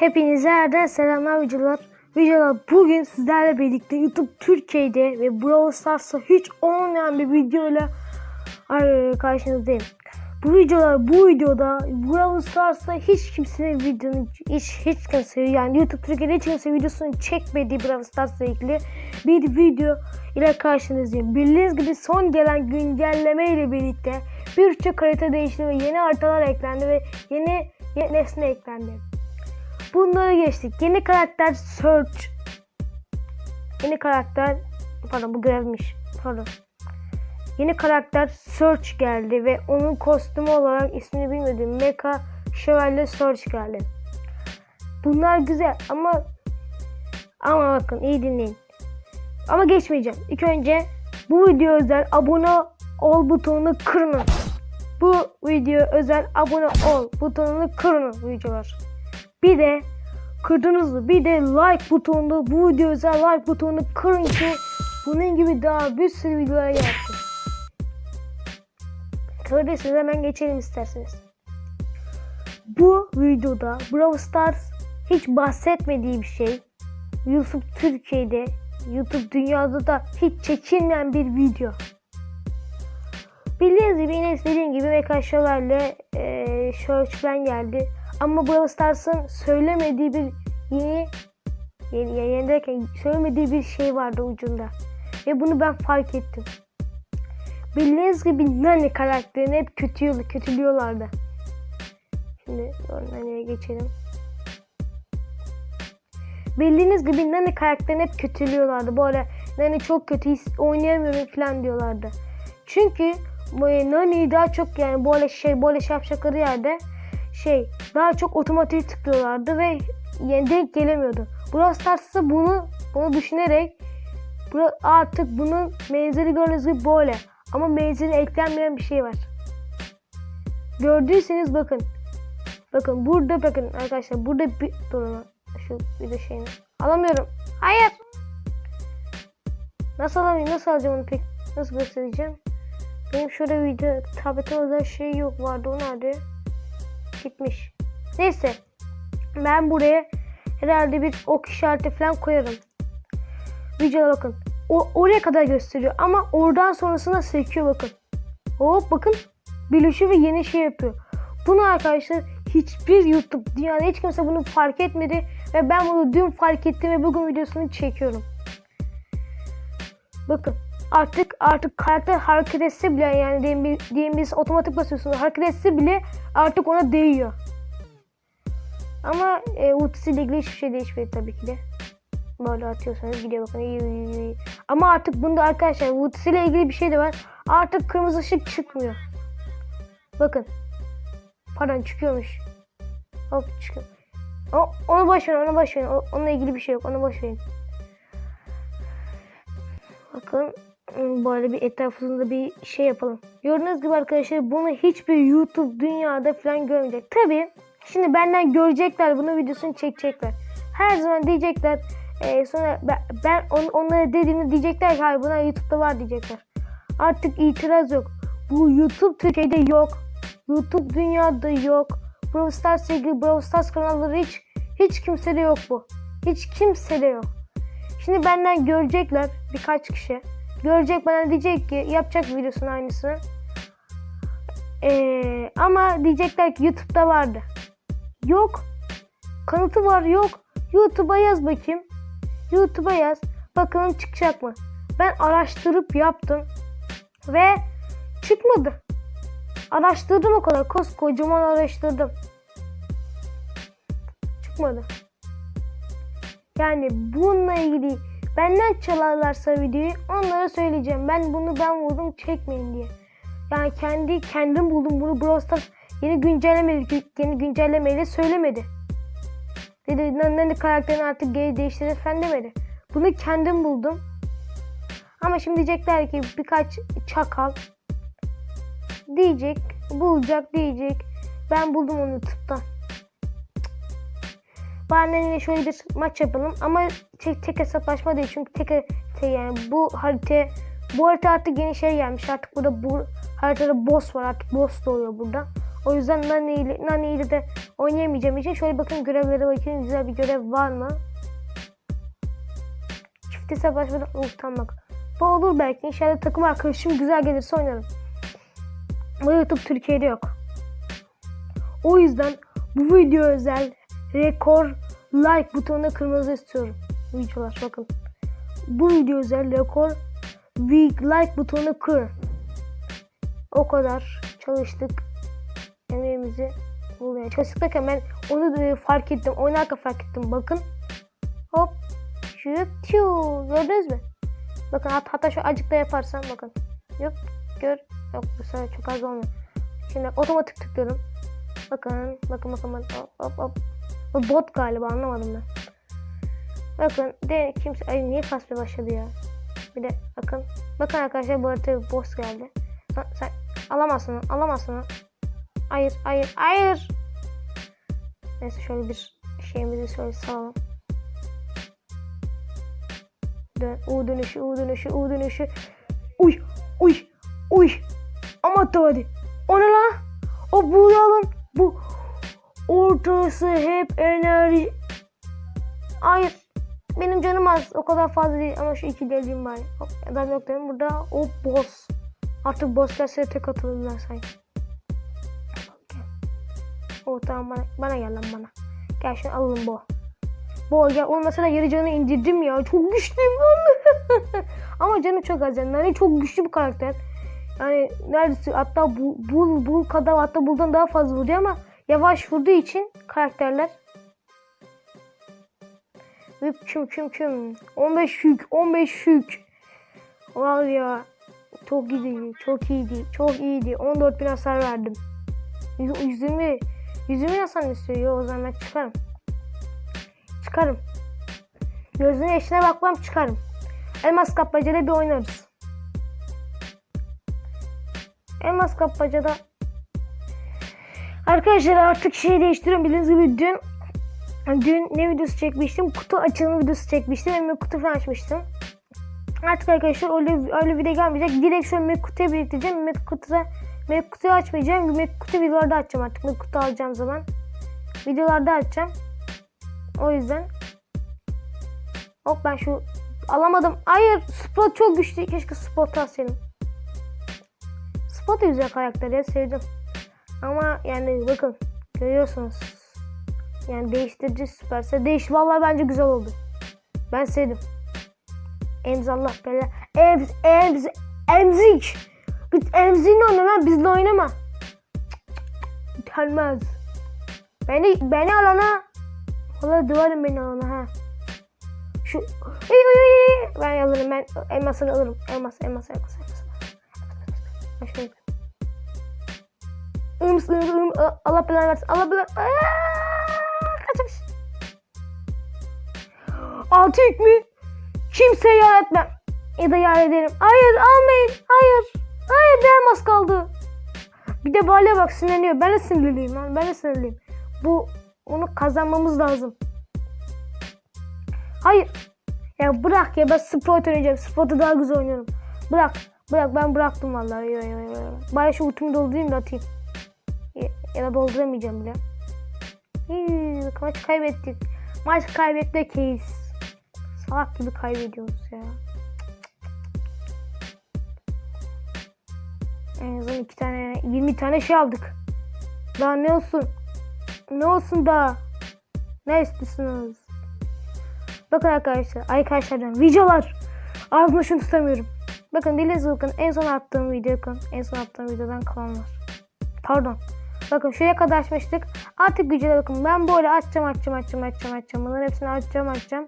Hepinize yerden selamlar videolar. Videolar bugün sizlerle birlikte YouTube Türkiye'de ve Brawl Stars'ta hiç olmayan bir videoyla ar- karşınızdayım. Bu videolar bu videoda Brawl Stars'ta hiç kimsenin videonun hiç hiç kimse yani YouTube Türkiye'de hiç kimse videosunu çekmediği Brawl Stars'la ilgili bir video ile karşınızdayım. Bildiğiniz gibi son gelen güncelleme ile birlikte birçok harita değişti ve yeni haritalar eklendi ve yeni, yeni nesne eklendi. Bunları geçtik. Yeni karakter Search. Yeni karakter pardon bu görevmiş. Pardon. Yeni karakter Search geldi ve onun kostümü olarak ismini bilmediğim Mecha Şövalye Search geldi. Bunlar güzel ama ama bakın iyi dinleyin. Ama geçmeyeceğim. İlk önce bu video özel abone ol butonunu kırın. Bu video özel abone ol butonunu kırın videolar. Bir de kırdınız mı? Bir de like butonunu bu video özel like butonunu kırın ki bunun gibi daha bir sürü videolar gelsin. Kırdıysanız hemen geçelim isterseniz. Bu videoda Brawl Stars hiç bahsetmediği bir şey. YouTube Türkiye'de, YouTube dünyada da hiç çekilmeyen bir video. Bildiğiniz gibi yine istediğim gibi Şövalye e, Search'den geldi. Ama Brawl Stars'ın söylemediği bir yeni, yeni, yeni derken söylemediği bir şey vardı ucunda. Ve bunu ben fark ettim. Bildiğiniz gibi Nani karakterini hep kötü, kötülüyorlardı. Şimdi Nani'ye geçelim. Bildiğiniz gibi Nani karakterini hep kötülüyorlardı. Böyle Nani çok kötü oynayamıyorum falan diyorlardı. Çünkü bu Nani'yi daha çok yani böyle şey böyle şapşakları yerde şey daha çok otomatik tıklıyorlardı ve yani denk gelemiyordu. Brawl Stars'ta bunu bunu düşünerek artık bunun menzili gördüğünüz gibi böyle. Ama menzili eklenmeyen bir şey var. Gördüyseniz bakın. Bakın burada bakın arkadaşlar burada bir durun şu bir de şeyini alamıyorum. Hayır. Nasıl alayım? Nasıl alacağım onu pek? Nasıl göstereceğim? Benim şurada video tabletim özel şey yok vardı. O nerede? Gitmiş. Neyse. Ben buraya herhalde bir ok işareti falan koyarım. Videoya bakın. O, oraya kadar gösteriyor ama oradan sonrasında sekiyor bakın. Hop bakın. Birleşiyor ve yeni şey yapıyor. Bunu arkadaşlar hiçbir YouTube dünyada hiç kimse bunu fark etmedi ve ben bunu dün fark ettim ve bugün videosunu çekiyorum. Bakın artık artık karakter hareket etse bile yani diyelim, diyelim biz otomatik basıyorsunuz hareket etse bile artık ona değiyor. Ama e, ultisiyle ilgili hiçbir şey değişmedi tabii ki de. Böyle atıyorsanız gidiyor bakın. Ama artık bunda arkadaşlar ultisiyle ilgili bir şey de var. Artık kırmızı ışık çıkmıyor. Bakın. Pardon çıkıyormuş. Hop çıkıyor. O, onu boş onu boş verin. Onunla ilgili bir şey yok. Onu boş. Bakın hmm, böyle bir etrafında bir şey yapalım. Gördüğünüz gibi arkadaşlar bunu hiçbir YouTube dünyada falan görmeyecek. Tabi şimdi benden görecekler bunu videosunu çekecekler. Her zaman diyecekler e, sonra ben, ben on, onlara dediğimde diyecekler ki hayır bunlar YouTube'da var diyecekler. Artık itiraz yok. Bu YouTube Türkiye'de yok. YouTube dünyada yok. Brawl Stars ilgili Brawl Stars kanalları hiç hiç kimsede yok bu. Hiç kimsede yok. Şimdi benden görecekler birkaç kişi. Görecek bana diyecek ki yapacak videosunu aynısını. Ee, ama diyecekler ki YouTube'da vardı. Yok. Kanıtı var yok. YouTube'a yaz bakayım. YouTube'a yaz. Bakalım çıkacak mı? Ben araştırıp yaptım. Ve çıkmadı. Araştırdım o kadar. Koskocaman araştırdım. Çıkmadı. Yani bununla ilgili benden çalarlarsa videoyu onlara söyleyeceğim. Ben bunu ben vurdum çekmeyin diye. Yani kendi kendim buldum bunu Brawl Stars yeni güncelleme yeni güncellemeyle söylemedi. Dedi Nani karakterini artık geri değiştirir falan demedi. Bunu kendim buldum. Ama şimdi diyecekler ki birkaç çakal diyecek, bulacak diyecek. Ben buldum onu. Benden yine şöyle bir maç yapalım ama tek, tek hesaplaşma değil çünkü tek, tek yani bu harita bu harita artık yeni şey gelmiş artık burada bu haritada boss var artık boss doğuyor burada. O yüzden Nani ile, Nani ile de oynayamayacağım için şöyle bakın görevlere bakayım güzel bir görev var mı? Çift hesaplaşmada oh tamam bak. Bu olur belki inşallah takım arkadaşım güzel gelirse oynarım. Ama YouTube Türkiye'de yok. O yüzden bu video özel rekor like butonuna kırmızı istiyorum. Videolar bakın. Bu video özel rekor big like butonuna kır. O kadar çalıştık. Emeğimizi bulmaya çalıştık ben onu fark ettim. Oynarken fark ettim. Bakın. Hop. Şup tiu. Gördünüz mü? Bakın hat hatta şu acıkta yaparsam bakın. Yok. Gör. Yok bu sefer çok az olmuyor. Şimdi otomatik tıklıyorum. Bakın. Bakın bakın. bakın. Hop hop hop. Bu bot galiba anlamadım ben. Bakın de kimse ay niye kasmaya başladı ya. Bir de bakın. Bakın arkadaşlar bu bir boss geldi. Sen, sen alamazsın alamazsın. Hayır hayır hayır. Neyse şöyle bir şeyimizi şöyle salalım. Dön, U dönüşü, U dönüşü, U dönüşü. Uy, uy, uy. Ama hadi. O ne lan? O bu yalın. Bu ortası hep enerji. Hayır. Benim canım az. O kadar fazla değil ama şu iki deliğim var. Hop, ben yok dedim. Burada o boss. Artık boss gelse tek atılırlar sanki. O tamam bana, bana gel lan bana. Gel şunu alalım bu. Bu gel olmasa da yarı canı indirdim ya. Çok güçlüyüm lan. ama canı çok az yani. Yani çok güçlü bir karakter. Yani neredeyse hatta bu, bul, bul kadar hatta buldan daha fazla vuruyor ama yavaş vurduğu için karakterler ve küm küm küm 15 yük 15 yük Var ya çok iyiydi çok iyiydi çok iyiydi 14 bin hasar verdim Yüz- Yüzümü hasar istiyor Yo, o zaman ben çıkarım Çıkarım Gözüne eşine bakmam çıkarım Elmas kapmacada bir oynarız Elmas kapmacada Arkadaşlar artık şey değiştiriyorum bildiğiniz gibi dün Dün ne videosu çekmiştim? Kutu açılımı videosu çekmiştim. De kutu falan açmıştım. Artık arkadaşlar öyle, öyle video gelmeyecek. Direkt şöyle Mac kutuya biriktireceğim. Kutuda Mac kutuyu açmayacağım. Mac kutu videolarda açacağım artık. Mac kutu alacağım zaman. Videolarda açacağım. O yüzden. Hop ben şu alamadım. Hayır Spot çok güçlü. Keşke Spot alsaydım. Spot güzel karakter ya sevdim. Ama yani bakın görüyorsunuz. Yani değiştirici süperse değiş. Vallahi bence güzel oldu. Ben sevdim. Emzallah bela. Emz, emz, emzik. Git emziğinle oyna lan bizle oynama. Gelmez. Beni, beni alana. Valla duvarım beni alana ha. Şu. Ey, ey, ey. Ben alırım ben elmasını alırım. Elmas, elmas, elmas, elmas. Ben şöyle. Ims, ım, ım, Allah belanı versin. Allah belanı. Kaçmış. Altı yük mü? Kimseye yar etmem. Ya da yar ederim. Hayır almayın. Hayır. Hayır bir elmas kaldı. Bir de Bale bak sinirleniyor. Ben de sinirliyim. Ben de sinirliyim. Bu onu kazanmamız lazım. Hayır. Ya bırak ya ben sport oynayacağım. Sportu daha güzel oynuyorum. Bırak. Bırak ben bıraktım vallahi. Yo, yo. Bari şu ultimi doldurayım da atayım. Ya, da dolduramayacağım bile. Maç kaybettik. Maç kaybetmeyiz. Salak gibi kaybediyoruz ya. En azından iki tane, 20 tane şey aldık. Daha ne olsun? Ne olsun daha? Ne istiyorsunuz? Bakın arkadaşlar, arkadaşlardan videolar. Ağzımda şunu tutamıyorum. Bakın Deniz bakın en son attığım video bakın. En son attığım videodan kalanlar. Pardon. Bakın şuraya kadar açmıştık. Artık gücüne bakın. Ben böyle açacağım açacağım açacağım açacağım açacağım. Bunların hepsini açacağım açacağım.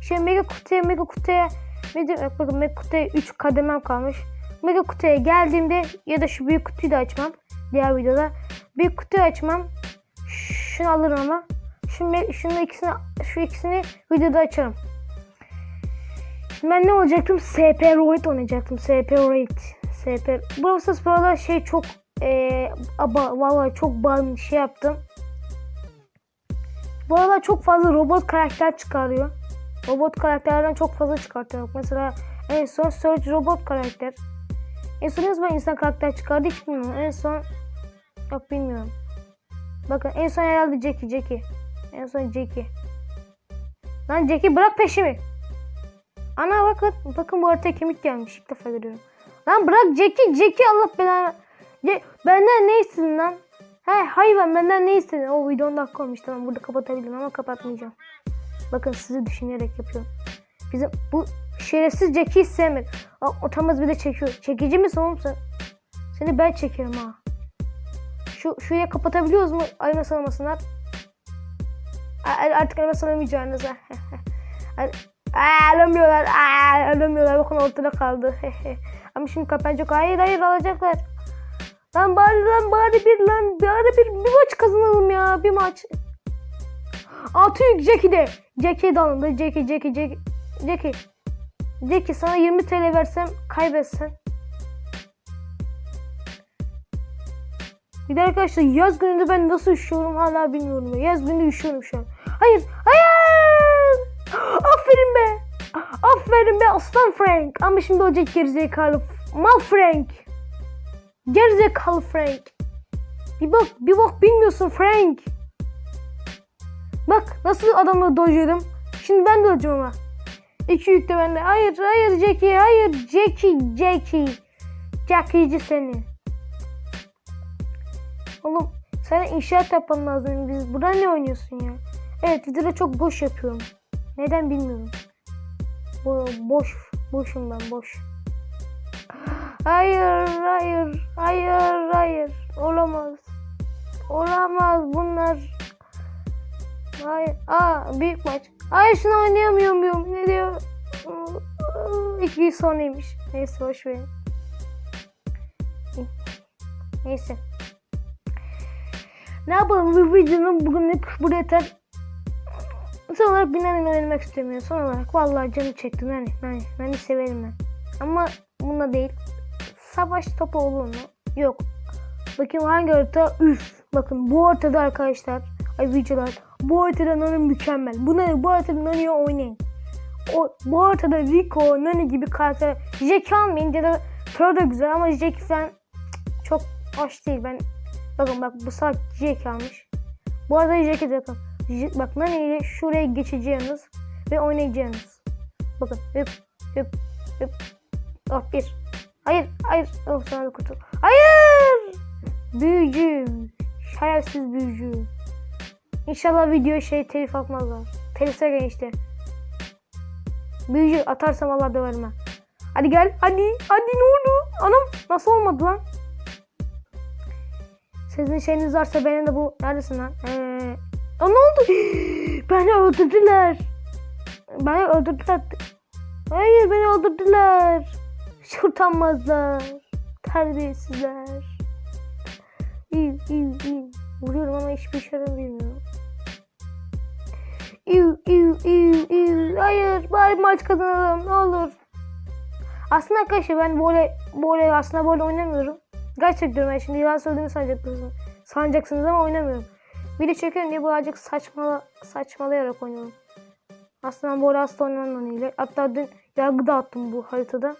Şimdi mega kutuya mega kutuya mega, bakın mega kutuya 3 kademem kalmış. Mega kutuya geldiğimde ya da şu büyük kutuyu da açmam. Diğer videoda. Büyük kutuyu açmam. Şunu alırım ama. Şimdi şunu ikisini şu ikisini videoda açarım. Ben ne olacaktım? SP Roid oynayacaktım. SP Roid. SP. Burası Spor'da şey çok ee, aba, vallahi çok ban şey yaptım. Bu aralar çok fazla robot karakter çıkarıyor. Robot karakterlerden çok fazla çıkartıyor. Mesela en son Surge robot karakter. En son ne zaman insan karakter çıkardı hiç bilmiyorum. En son yok bilmiyorum. Bakın en son herhalde Jackie Jackie. En son Jackie. Lan Jackie bırak peşimi. Ana bakın bakın bu haritaya kemik gelmiş ilk defa görüyorum. Lan bırak Jackie Jackie Allah belanı. Benden ne istedin lan? He hayvan benden ne istedin? O video 10 dakika olmuş tamam burada kapatabilirim ama kapatmayacağım. Bakın sizi düşünerek yapıyorum. Bizim bu şerefsiz Jackie'yi sevmedim. O utanmaz bir de çekiyor. Çekici misin oğlum sen? Seni ben çekerim ha. Şu şuraya kapatabiliyoruz mu? Ayna salamasınlar. Artık ayna salamayacağınız ha. Alamıyorlar. Alamıyorlar. Bakın ortada kaldı. Ama şimdi kapanacak. Hayır hayır alacaklar. Lan bari lan bari bir lan bari bir, bir maç kazanalım ya. Bir maç. Altı yük Jackie'de. Jackie de alındı. Jackie Jackie Jackie. Jackie. Jackie sana 20 TL versem kaybetsen. Bir de arkadaşlar yaz gününde ben nasıl üşüyorum hala bilmiyorum. ya. Yaz günü üşüyorum şu an. Hayır. Hayır. Aferin be. Aferin be aslan Frank. Ama şimdi olacak gerizekalı. Mal Frank. Gerizekalı Frank. Bir bak bir bak bilmiyorsun Frank. Bak nasıl adamla dojladım. Şimdi ben de ama. İki yük de bende. Hayır hayır Jackie hayır Jackie Jackie. Jackie'ci seni. Oğlum sana inşaat yapman lazım. Biz burada ne oynuyorsun ya? Evet videoda çok boş yapıyorum. Neden bilmiyorum. Bo boş. Boşum ben boş. Hayır hayır hayır hayır. Olamaz. Olamaz bunlar. Hayır. Aa büyük maç. Hayır şunu oynayamıyor muyum? Ne diyor? İki gün sonraymış. Neyse boş verin. Neyse. Ne yapalım bu videonun bugünlük burada yeter. Son olarak bir nane oynamak istemiyorum. Son olarak vallahi canı çekti nane. Nane. Nane severim ben. Ama bunda değil. Savaş topu olur mu? Yok. Bakayım hangi harita? Üf. Bakın bu haritada arkadaşlar. Ay videolar. Bu haritada Nani mükemmel. Bu ne? Bu haritada Nani'yi oynayın. O, bu haritada Rico, Nani gibi karakter. Jack almayın ya da Thor da güzel ama Jack falan çok hoş değil. Ben bakın bak bu saat Jack almış. Bu arada Jack'e de bakın. J- Bak Nani ile şuraya geçeceğiniz ve oynayacaksınız. Bakın hüp hüp hüp. Oh bir. Hayır hayır. Oh sana da kurtul. Hayır. Büyücü. Şerefsiz büyücü. İnşallah video şey telif atmazlar. Telifse işte. Büyücü atarsam Allah döverim ha. Hadi gel. Hadi. Hadi ne oldu? Anam nasıl olmadı lan? Sizin şeyiniz varsa benim de bu neredesin lan? Ee, Aa, ne oldu? Beni öldürdüler. Beni öldürdüler. Hayır beni öldürdüler. Utanmazlar. Terbiyesizler. İyi iyi iyi. Vuruyorum ama hiçbir şey bilmiyorum. İyi iyi iyi iyi. Hayır bari maç kazanalım ne olur. Aslında arkadaşlar ben böyle böyle aslında böyle oynamıyorum. Gerçek diyorum ben şimdi yalan söylediğimi sanacaksınız, sanacaksınız ama oynamıyorum. Video çekiyorum diye birazcık saçma, saçmalayarak oynuyorum. Aslında böyle hasta oynamam ile. Hatta dün yargı dağıttım bu haritada.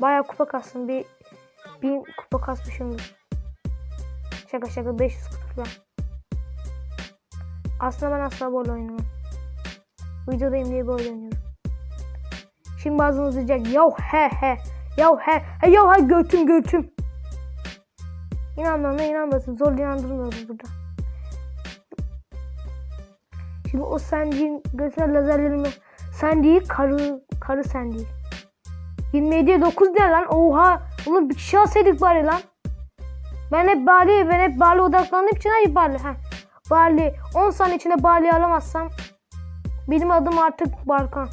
Bayağı kupa kastım. Bir bin kupa kasmışımdır. Şaka şaka 500 kupa falan. Aslında ben asla böyle oynamam. Videodayım diye böyle oynuyorum. Şimdi bazınız diyecek yav he he yav he he yav he götüm götüm. İnanmam da inanmasın. Zor inandırmıyoruz burada. Şimdi o Sandy'nin göğsüne lazerlerimi sen değil karı karı sen değil. 27'ye 9 ne lan? Oha! Oğlum bir kişi alsaydık bari lan. Ben hep Bali, ben hep Bali odaklandığım için hayır Bali. Ha. Bali. 10 saniye içinde Bali alamazsam benim adım artık Barkan.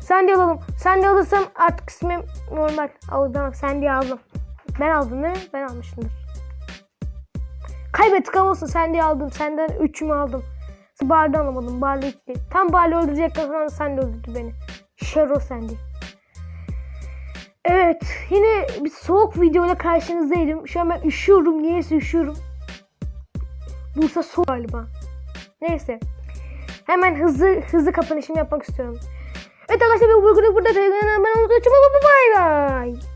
Sen de alalım. Sen de alırsam artık ismim normal. Aldım. Sen de aldım. Ben aldım değil mi? Ben almışımdır. Kaybettik ama olsun. Sen de aldım. Senden üçümü aldım. Barda alamadım. Barda gitti. Tam Barda öldürecekten sonra sen de öldürdü beni. Şero sendi. Evet. Yine bir soğuk videoyla karşınızdaydım. Şu an ben üşüyorum. Niyeyse üşüyorum. Bursa Sol galiba. Neyse. Hemen hızlı hızlı kapanışımı yapmak istiyorum. Evet arkadaşlar bu bugün burada ben ama bay bay.